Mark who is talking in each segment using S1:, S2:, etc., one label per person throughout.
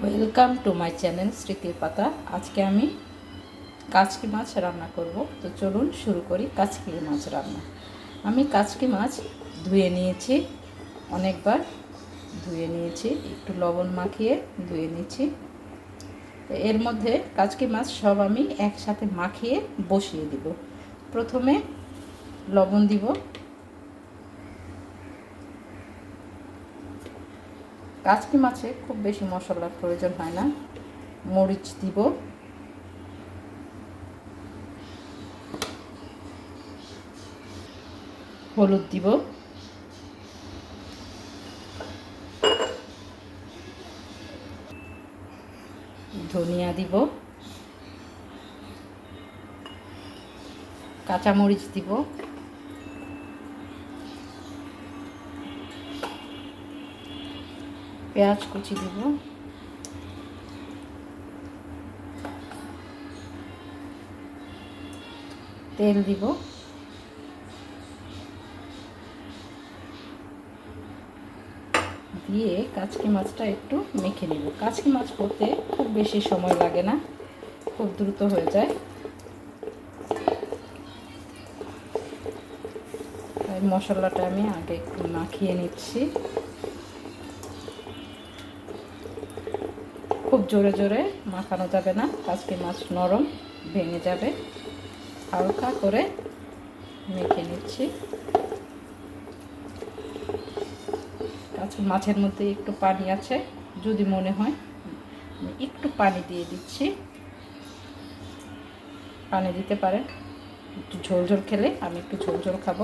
S1: Welcome to my channel স্মৃতির পাতা আজকে আমি কাচকি মাছ রান্না করব। তো চলুন শুরু করি কাচকি মাছ রান্না। আমি কাচকি মাছ ধুয়ে নিয়েছি, অনেকবার ধুয়ে নিয়েছি, একটু লবণ মাখিয়ে ধুয়ে নিয়েছি। তো এর মধ্যে কাচকি মাছ সব আমি একসাথে মাখিয়ে বসিয়ে দিব। প্রথমে লবণ দিব কাচকি মাছে খুব বেশি মশলার প্রয়োজন হয় না। মরিচ দিব। হলুদ দিব। ধনিয়া দিব। কাঁচামরিচ দিব। পেঁয়াজ কুচি দিব। তেল দিব। দিয়ে কাচকি মাছটা একটু মেখে নেব। কাচকি মাছ করতে খুব বেশি সময় লাগে না, খুব দ্রুত হয়ে যায়। তাই মশলাটা আমি আগে একটু মাখিয়ে নিচ্ছি। খুব জোরে জোরে মাখানো যাবে না। কাজকে মাছ নরম ভেঙে যাবে। হালকা করে মেখে নিচ্ছি। আজকে মাছের মধ্যে একটু পানি আছে, যদি মনে হয়। একটু পানি দিয়ে দিচ্ছি। পানি দিতে পারেন। একটু ঝোল ঝোল খেলে আমি একটু ঝোল ঝোল খাব।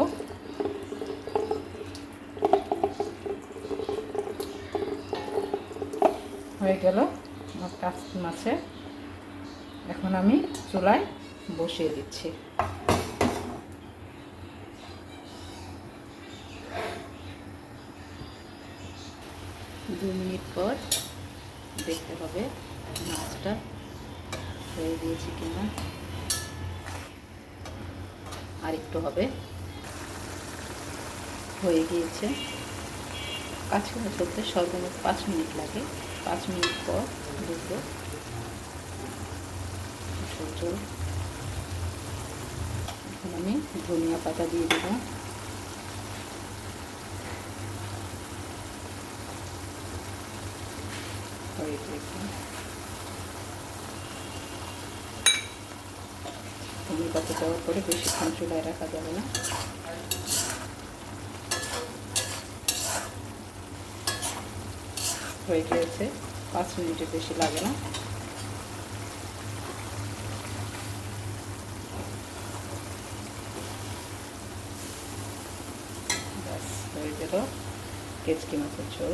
S1: হয়ে গেল। আমার কাচকি মাছে এখন আমি চুলায় বসিয়ে দিচ্ছি। দু মিনিট পর দেখতে হবে মাছটা হয়ে দিয়েছি কিনা। আর একটু হবে। হয়ে গিয়েছে। কাছে চলতে সর্বমোট পাঁচ মিনিট লাগে। পাঁচ মিনিট পর ঝোল এখন আমি ধনিয়া পাতা দিয়ে দেবো। ধনিয়া পাতা দেওয়ার পরে বেশিক্ষণ চুলায় রাখা যাবে না। হয়ে গিয়েছে পাঁচ মিনিটের বেশি লাগে না। কেচকি মাছের ঝোল।